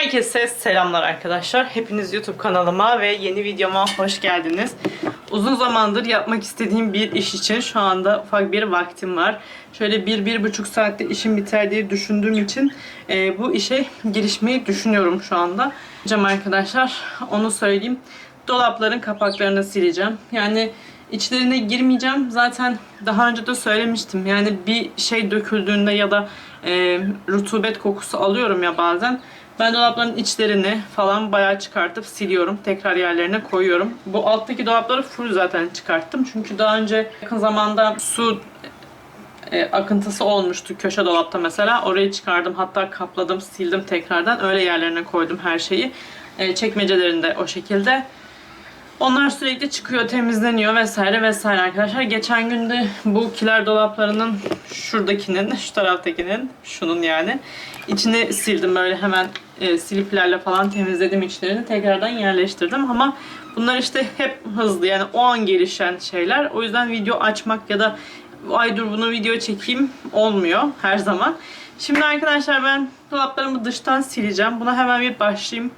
Herkese selamlar arkadaşlar. Hepiniz YouTube kanalıma ve yeni videoma hoş geldiniz. Uzun zamandır yapmak istediğim bir iş için şu anda ufak bir vaktim var. Şöyle bir, bir buçuk saatte işim biter diye düşündüğüm için e, bu işe girişmeyi düşünüyorum şu anda. Cam arkadaşlar onu söyleyeyim. Dolapların kapaklarını sileceğim. Yani içlerine girmeyeceğim. Zaten daha önce de söylemiştim. Yani bir şey döküldüğünde ya da e, rutubet kokusu alıyorum ya bazen. Ben dolapların içlerini falan bayağı çıkartıp siliyorum. Tekrar yerlerine koyuyorum. Bu alttaki dolapları full zaten çıkarttım. Çünkü daha önce yakın zamanda su e, akıntısı olmuştu köşe dolapta mesela. Orayı çıkardım. Hatta kapladım, sildim tekrardan. Öyle yerlerine koydum her şeyi. E, çekmecelerinde o şekilde. Onlar sürekli çıkıyor, temizleniyor vesaire vesaire arkadaşlar. Geçen gün de bu kiler dolaplarının şuradakinin, şu taraftakinin, şunun yani içini sildim böyle hemen e, siliplerle falan temizledim içlerini. Tekrardan yerleştirdim ama bunlar işte hep hızlı yani o an gelişen şeyler. O yüzden video açmak ya da ay dur bunu video çekeyim olmuyor her zaman. Şimdi arkadaşlar ben dolaplarımı dıştan sileceğim. Buna hemen bir başlayayım.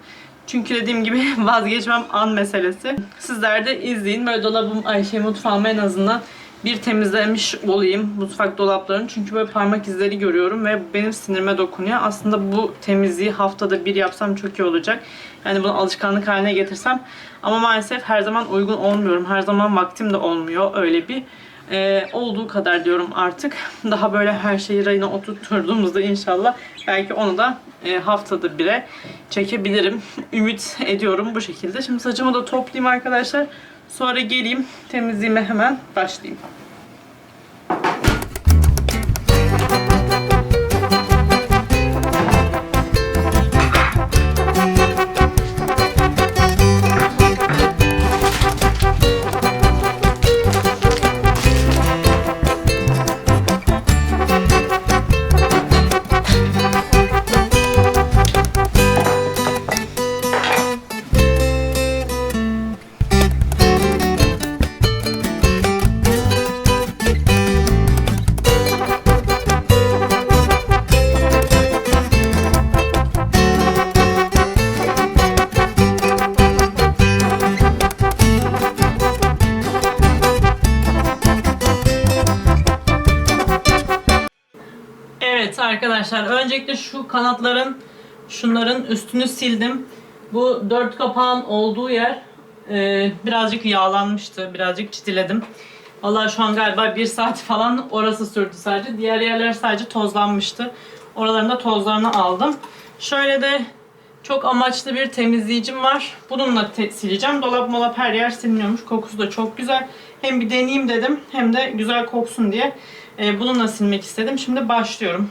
Çünkü dediğim gibi vazgeçmem an meselesi. Sizler de izleyin. Böyle dolabım, ay şey mutfağımı en azından bir temizlemiş olayım mutfak dolaplarını. Çünkü böyle parmak izleri görüyorum ve benim sinirime dokunuyor. Aslında bu temizliği haftada bir yapsam çok iyi olacak. Yani bunu alışkanlık haline getirsem. Ama maalesef her zaman uygun olmuyorum. Her zaman vaktim de olmuyor öyle bir. Ee, olduğu kadar diyorum artık. Daha böyle her şeyi rayına oturtturduğumuzda inşallah belki onu da e, haftada bire çekebilirim. Ümit ediyorum bu şekilde. Şimdi saçımı da toplayayım arkadaşlar. Sonra geleyim temizliğime hemen başlayayım. Arkadaşlar öncelikle şu kanatların şunların üstünü sildim. Bu dört kapağın olduğu yer e, birazcık yağlanmıştı. Birazcık çitiledim. Vallahi şu an galiba bir saat falan orası sürdü sadece. Diğer yerler sadece tozlanmıştı. Oralarında tozlarını aldım. Şöyle de çok amaçlı bir temizleyicim var. Bununla sileceğim. Dolap molap her yer siliniyormuş. Kokusu da çok güzel. Hem bir deneyeyim dedim hem de güzel koksun diye. E, bununla silmek istedim. Şimdi başlıyorum.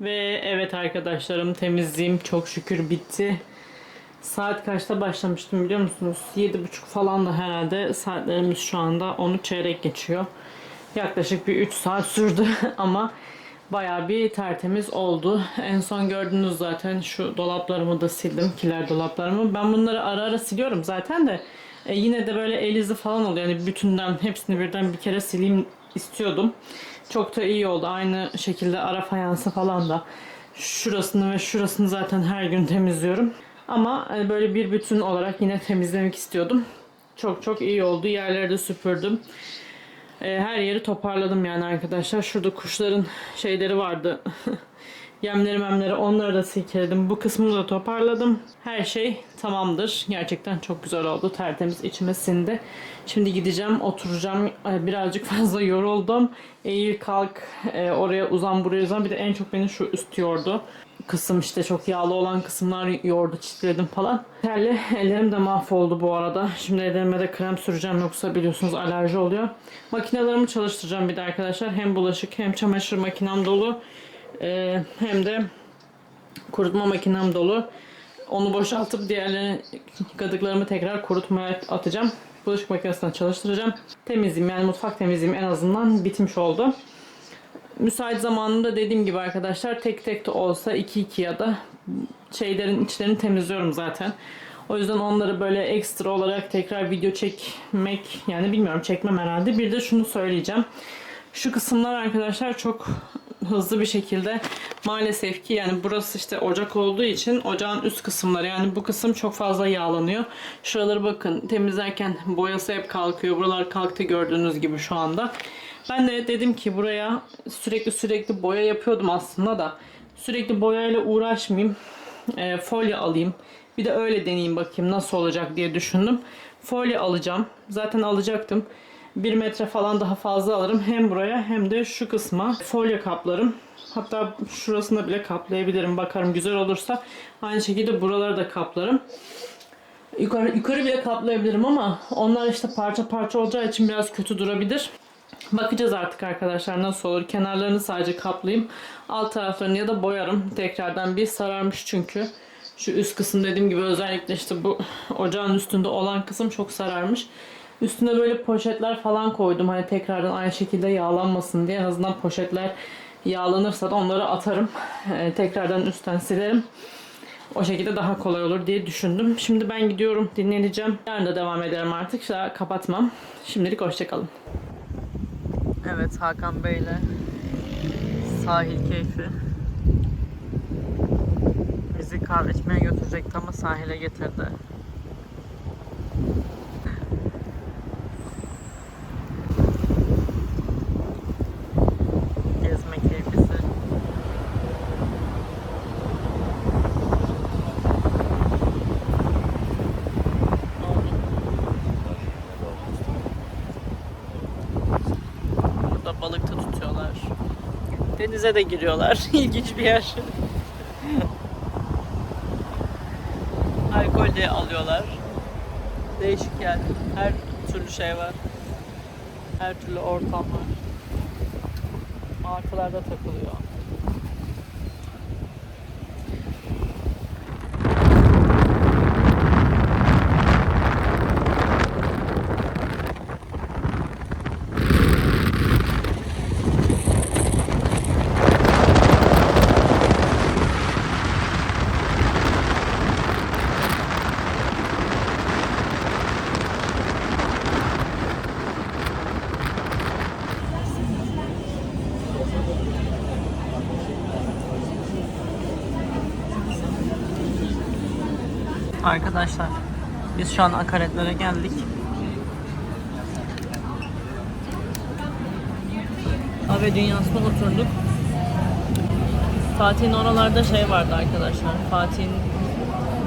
Ve evet arkadaşlarım temizliğim çok şükür bitti. Saat kaçta başlamıştım biliyor musunuz? 7.30 falan da herhalde. Saatlerimiz şu anda 10 çeyrek geçiyor. Yaklaşık bir 3 saat sürdü ama bayağı bir tertemiz oldu. En son gördünüz zaten şu dolaplarımı da sildim. Kiler dolaplarımı. Ben bunları ara ara siliyorum zaten de. E, yine de böyle el izi falan oluyor. Yani bütünden hepsini birden bir kere sileyim istiyordum. Çok da iyi oldu. Aynı şekilde ara fayansı falan da şurasını ve şurasını zaten her gün temizliyorum. Ama e, böyle bir bütün olarak yine temizlemek istiyordum. Çok çok iyi oldu. Yerleri de süpürdüm. E, her yeri toparladım yani arkadaşlar. Şurada kuşların şeyleri vardı. Yemleri memleri onları da silkeledim. Bu kısmını da toparladım. Her şey tamamdır. Gerçekten çok güzel oldu. Tertemiz içime sindi. Şimdi gideceğim oturacağım. Birazcık fazla yoruldum. Eğil kalk e, oraya uzan buraya uzan. Bir de en çok beni şu üst yordu. Kısım işte çok yağlı olan kısımlar yordu çitledim falan. Terli ellerim de mahvoldu bu arada. Şimdi ellerime de krem süreceğim yoksa biliyorsunuz alerji oluyor. Makinelerimi çalıştıracağım bir de arkadaşlar. Hem bulaşık hem çamaşır makinem dolu. Ee, hem de kurutma makinem dolu. Onu boşaltıp diğerlerini yıkadıklarımı tekrar kurutmaya atacağım. Bulaşık makinesinden çalıştıracağım. Temizliğim yani mutfak temizliğim en azından bitmiş oldu. Müsait zamanımda dediğim gibi arkadaşlar tek tek de olsa 2-2 ya da şeylerin içlerini temizliyorum zaten. O yüzden onları böyle ekstra olarak tekrar video çekmek yani bilmiyorum çekmem herhalde. Bir de şunu söyleyeceğim. Şu kısımlar arkadaşlar çok hızlı bir şekilde maalesef ki yani burası işte ocak olduğu için ocağın üst kısımları yani bu kısım çok fazla yağlanıyor. Şuraları bakın temizlerken boyası hep kalkıyor. Buralar kalktı gördüğünüz gibi şu anda. Ben de dedim ki buraya sürekli sürekli boya yapıyordum aslında da sürekli boyayla uğraşmayayım. E, folyo alayım. Bir de öyle deneyeyim bakayım nasıl olacak diye düşündüm. Folyo alacağım. Zaten alacaktım. 1 metre falan daha fazla alırım. Hem buraya hem de şu kısma folyo kaplarım. Hatta şurasında bile kaplayabilirim. Bakarım güzel olursa. Aynı şekilde buraları da kaplarım. Yukarı, yukarı bile kaplayabilirim ama onlar işte parça parça olacağı için biraz kötü durabilir. Bakacağız artık arkadaşlar nasıl olur. Kenarlarını sadece kaplayayım. Alt taraflarını ya da boyarım. Tekrardan bir sararmış çünkü. Şu üst kısım dediğim gibi özellikle işte bu ocağın üstünde olan kısım çok sararmış. Üstüne böyle poşetler falan koydum. Hani tekrardan aynı şekilde yağlanmasın diye. En azından poşetler yağlanırsa da onları atarım. Ee, tekrardan üstten silerim. O şekilde daha kolay olur diye düşündüm. Şimdi ben gidiyorum dinleneceğim. Yarın da devam ederim artık. Daha kapatmam. Şimdilik hoşçakalın. Evet Hakan Bey'le sahil keyfi. Bizi kahve içmeye götürecekti ama sahile getirdi. Denize de giriyorlar. İlginç bir yer. Alkol de alıyorlar. Değişik yani. Her türlü şey var. Her türlü ortam var. Martılar da takılıyor. Arkadaşlar biz şu an akaretlere geldik. Kahve dünyasına oturduk. Fatih'in oralarda şey vardı arkadaşlar. Fatih'in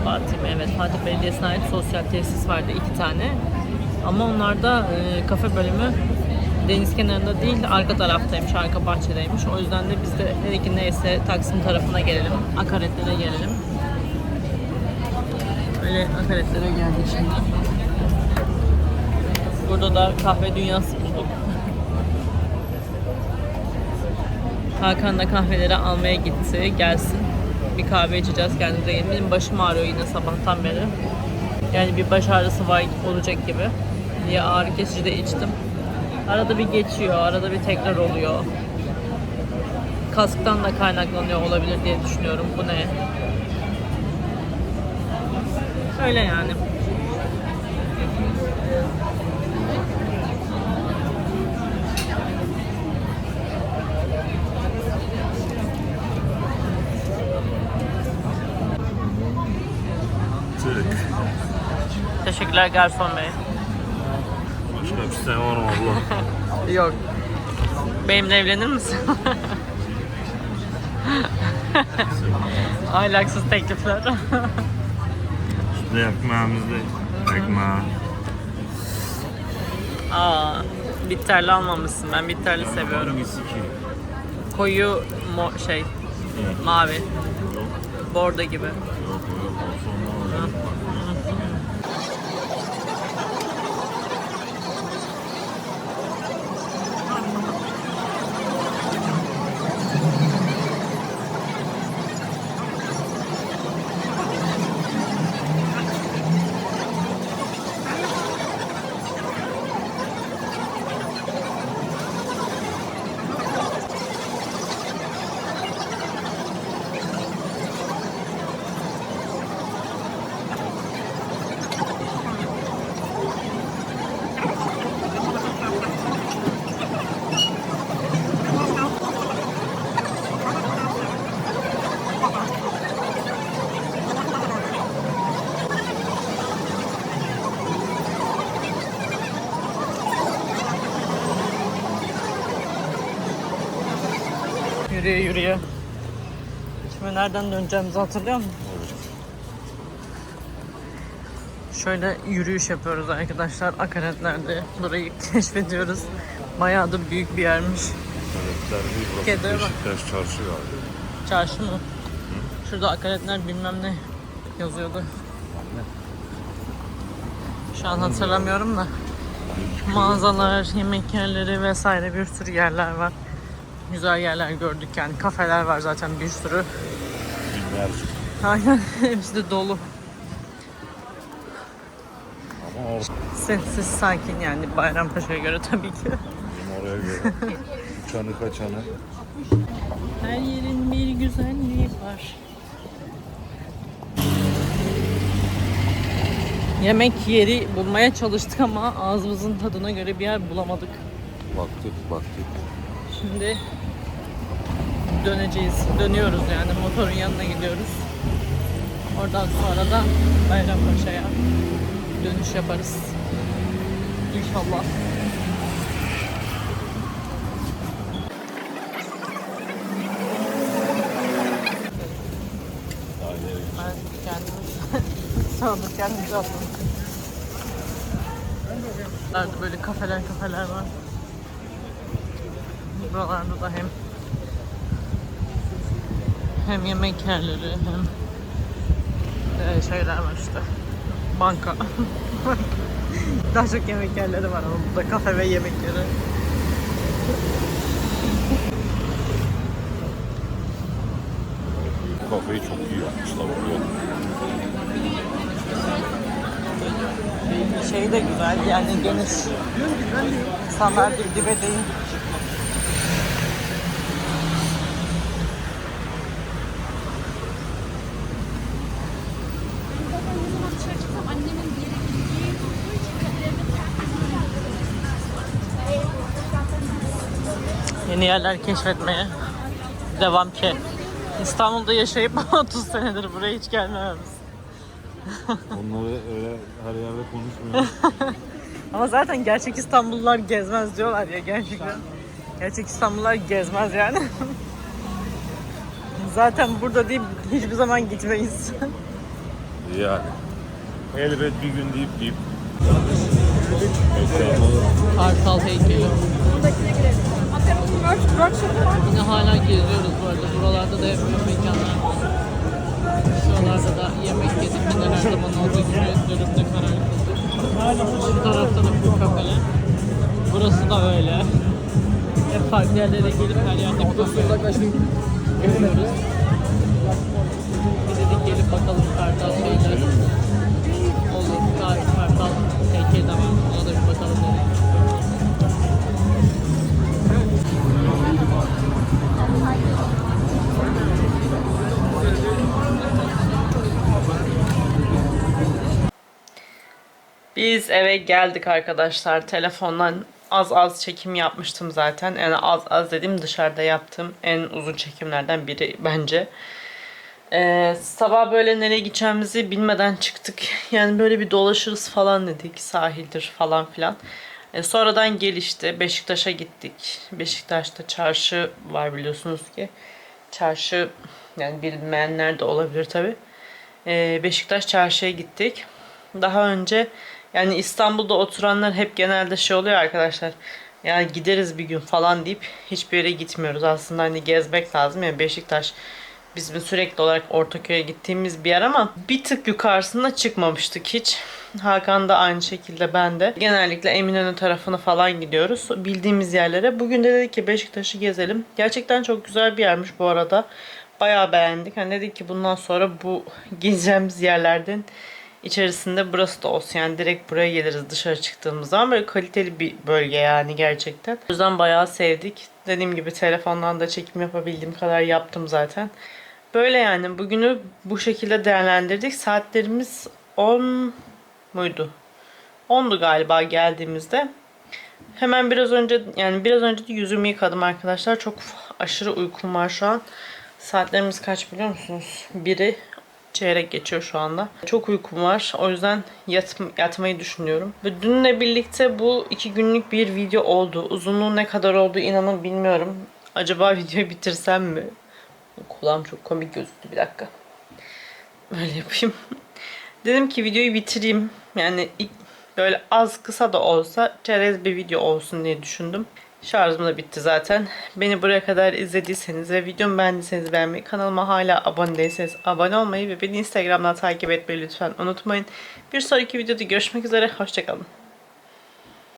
Fatih? Evet Fatih Belediyesi'ne ait sosyal tesis vardı iki tane. Ama onlarda e, kafe bölümü deniz kenarında değil arka taraftaymış, arka bahçedeymiş. O yüzden de biz de dedik ki neyse Taksim tarafına gelelim, akaretlere gelelim. Öyle akaretlere geldik şimdi. Burada da kahve dünyası bulduk. Hakan da kahveleri almaya gitti. Gelsin. Bir kahve içeceğiz kendimize gelin. Benim başım ağrıyor yine sabahtan beri. Yani bir baş ağrısı var olacak gibi. Diye ağrı kesici de içtim. Arada bir geçiyor, arada bir tekrar oluyor. Kasktan da kaynaklanıyor olabilir diye düşünüyorum. Bu ne? Öyle yani. Türk. Teşekkürler garson bey. Başka bir şey var mı abla? Yok. Benimle evlenir misin? Ahlaksız teklifler. Şimdi ekmeğimizde ekmeği. Aa, bitterli almamışsın. Ben bitterli seviyorum. Hangisi ki? Koyu mo şey, mavi, bordo gibi. Yürüye. Şimdi nereden döneceğimizi hatırlıyor musun? Şöyle yürüyüş yapıyoruz arkadaşlar. Akaretlerde burayı keşfediyoruz. Bayağı da büyük bir yermiş. Evet, burası Kedere bak. Beşiktaş çarşı galiba. Çarşı mı? Şurada akaretler bilmem ne yazıyordu. Şu an hatırlamıyorum da. Mağazalar, yemek yerleri vesaire bir sürü yerler var. Güzel yerler gördük yani. Kafeler var zaten bir sürü. Binlerce. Aynen hepsi de dolu. Ama orada Sessiz, sakin yani Bayrampaşa'ya göre tabii ki. bizim oraya göre. Uçanı kaçanı. Her yerin bir güzelliği var. Yemek yeri bulmaya çalıştık ama ağzımızın tadına göre bir yer bulamadık. Baktık baktık. Şimdi döneceğiz. Dönüyoruz yani motorun yanına gidiyoruz. Oradan sonra da Bayrampaşa'ya dönüş yaparız. İnşallah. Ben kendimiz kendimiz aldım. Buralarda böyle kafeler kafeler var. Buralarda da hem hem yemek yerleri hem de şeyler var işte. Banka. Daha çok yemek yerleri var ama burada kafe ve yemek yeri. Kafayı çok iyi yapmışlar burada. Şey de güzel yani geniş. İnsanlar dip dibe değil. Yeni yerler keşfetmeye devam ki. İstanbul'da yaşayıp 30 senedir buraya hiç gelmememiz. Onları öyle her yerde konuşmuyor. Ama zaten gerçek İstanbullular gezmez diyorlar ya gerçekten. Gerçek İstanbullular gezmez yani. zaten burada değil hiçbir zaman gitmeyiz. yani. Elbet bir gün deyip deyip. Kartal heykeli. Yine hala geziyoruz bu arada. Buralarda da hep mekanlar var. Şuralarda da yemek yedik. Yine her zaman olduğu gibi dönümde karar kıldık. Şu tarafta da bu kafeler. Burası da öyle. Hep farklı yerlere gelip her yerde Uzaklaştık. görüyoruz. Bir dedik gelip bakalım kartal Biz eve geldik arkadaşlar. Telefondan az az çekim yapmıştım zaten. Yani az az dediğim dışarıda yaptığım en uzun çekimlerden biri bence. Ee, sabah böyle nereye gideceğimizi bilmeden çıktık. Yani böyle bir dolaşırız falan dedik. Sahildir falan filan. Ee, sonradan gelişti. Beşiktaş'a gittik. Beşiktaş'ta çarşı var biliyorsunuz ki. Çarşı yani bilmeyenler de olabilir tabi. Beşiktaş çarşıya gittik. Daha önce yani İstanbul'da oturanlar hep genelde şey oluyor arkadaşlar. Yani gideriz bir gün falan deyip hiçbir yere gitmiyoruz. Aslında hani gezmek lazım ya Beşiktaş bizim sürekli olarak Ortaköy'e gittiğimiz bir yer ama bir tık yukarısında çıkmamıştık hiç. Hakan da aynı şekilde ben de. Genellikle Eminönü tarafına falan gidiyoruz. Bildiğimiz yerlere. Bugün de dedik ki Beşiktaş'ı gezelim. Gerçekten çok güzel bir yermiş bu arada. Bayağı beğendik. Hani dedik ki bundan sonra bu gezeceğimiz yerlerden içerisinde burası da olsun. Yani direkt buraya geliriz dışarı çıktığımız zaman. Böyle kaliteli bir bölge yani gerçekten. O yüzden bayağı sevdik. Dediğim gibi telefondan da çekim yapabildiğim kadar yaptım zaten. Böyle yani bugünü bu şekilde değerlendirdik. Saatlerimiz 10 muydu? 10'du galiba geldiğimizde. Hemen biraz önce yani biraz önce de yüzümü yıkadım arkadaşlar. Çok aşırı uykum var şu an. Saatlerimiz kaç biliyor musunuz? Biri çeyrek geçiyor şu anda. Çok uykum var. O yüzden yat, yatmayı düşünüyorum. Ve dünle birlikte bu iki günlük bir video oldu. Uzunluğu ne kadar oldu inanın bilmiyorum. Acaba videoyu bitirsem mi? Kulağım çok komik gözüktü bir dakika. Böyle yapayım. Dedim ki videoyu bitireyim. Yani böyle az kısa da olsa çerez bir video olsun diye düşündüm. Şarjım da bitti zaten. Beni buraya kadar izlediyseniz ve videomu beğendiyseniz beğenmeyi, kanalıma hala abone değilseniz abone olmayı ve beni Instagram'dan takip etmeyi lütfen unutmayın. Bir sonraki videoda görüşmek üzere. Hoşçakalın.